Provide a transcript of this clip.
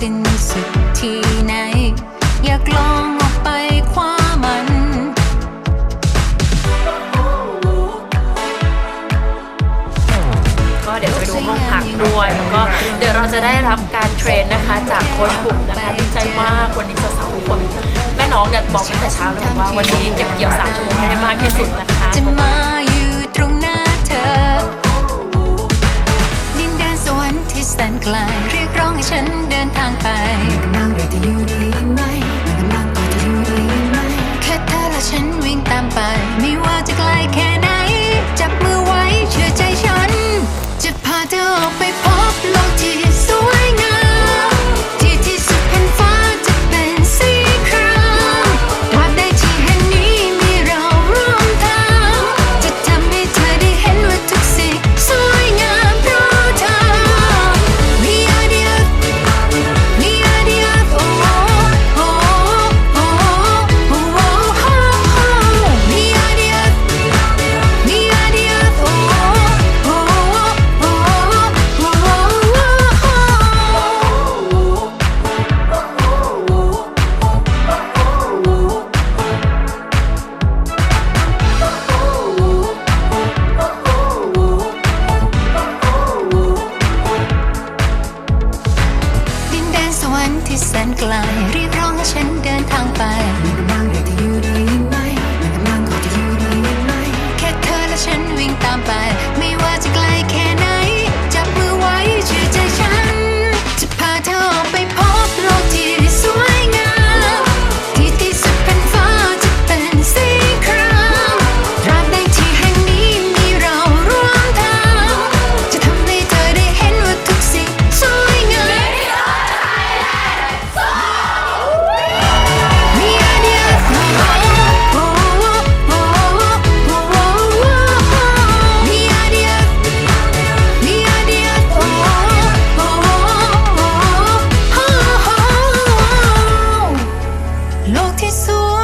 สิ้นสุดที่ไหน อยากลองออกไปคว้ามัน ก็เดี๋ยวไปดูห้องพักด้วย แล้วก็เดี๋ยวเราจะได้รับการเทรนนะคะ จากโค้ชบุ๋มนะคะดีใจมากวันนี้สาวๆทุกคน แม่น้องเนี่ยบอกตั้งแต่เช้าเลยว่าวันนี้เก็บเกี่ยวสามชั่วโมงให้มากที่สุดนะคะจะมาอยู่ตรงหน้าเธอดินแดนสวรที่แสนไกลเรียกร้องให้ฉัน ไกลรีบร้องให้ฉันเดินทางไป looked so